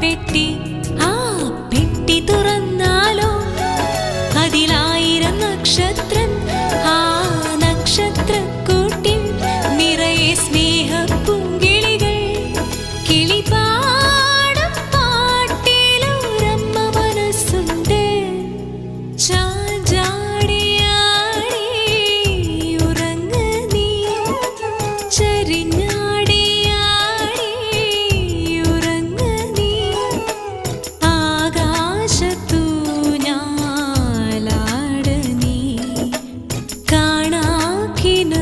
பெட்டி Kina